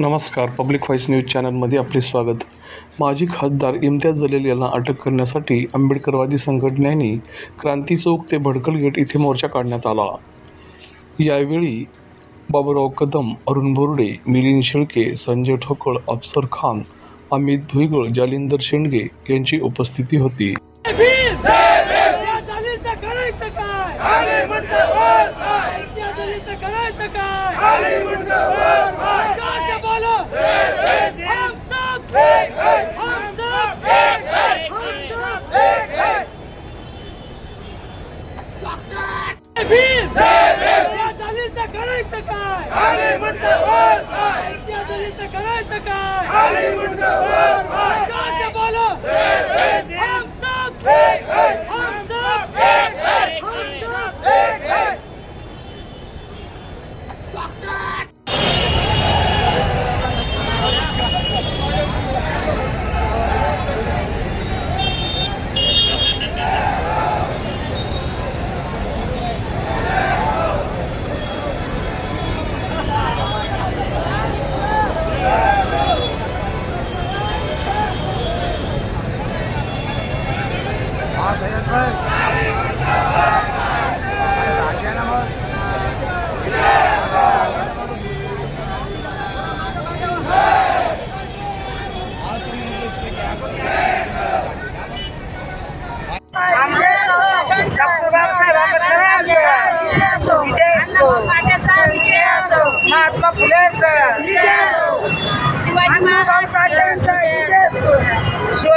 नमस्कार. Public voice news चॅनलमध्ये आपले स्वागत. माजी खासदार इम्तियाज जलील यांना अटक करण्यासाठी आंबेडकरवादी संघटनेनी क्रांती चौक ते भडकल गेट इथे मोर्चा काढण्यात आला. यावेळी बाबूराव कदम अरुण बोर्डे मिलिंद शेळके संजय ठोकळ अफसर खान अमित धुईगळ जालिंदर शेंडगे यांची उपस्थिती होती. करायचं काय करायचं काय? करायचं काय?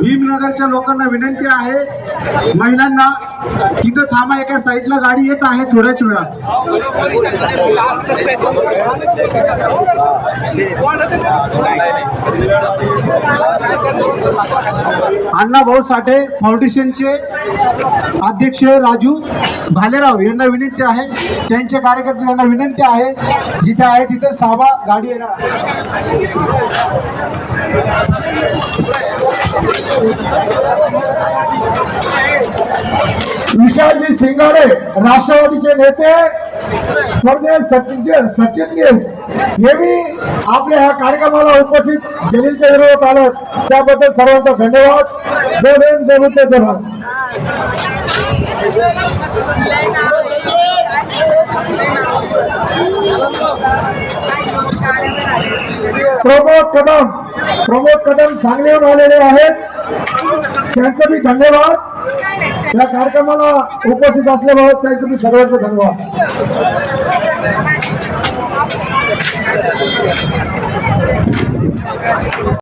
भीमनगरच्या लोकांना विनंती आहे महिलांना तिथं थांबा एका साईडला गाडी येत आहे थोड्याच वेळात. अण्णाभाऊ साठे फाउंडेशनचे अध्यक्ष राजू भालेराव यांना विनंती आहे. त्यांचे कार्यकर्ते यांना विनंती आहे जिथे आहे तिथे थांबा गाडी येणार विशालजी सिंगाडे राष्ट्रवादीचे नेते स्वर्गीय सचिन सचिन केस हे मी आपल्या ह्या कार्यक्रमाला उपस्थित जलीलच्या विरोधात आलं त्याबद्दल सर्वांचा धन्यवाद. जय भीम जय बुद्ध जय भारत. प्रमोद कदम प्रमोद कदम सांगलीहून आलेले आहेत. त्यांचं मी धन्यवाद. या कार्यक्रमाला उपस्थित असल्याबाबत त्यांचं मी सर्वांचं धन्यवाद.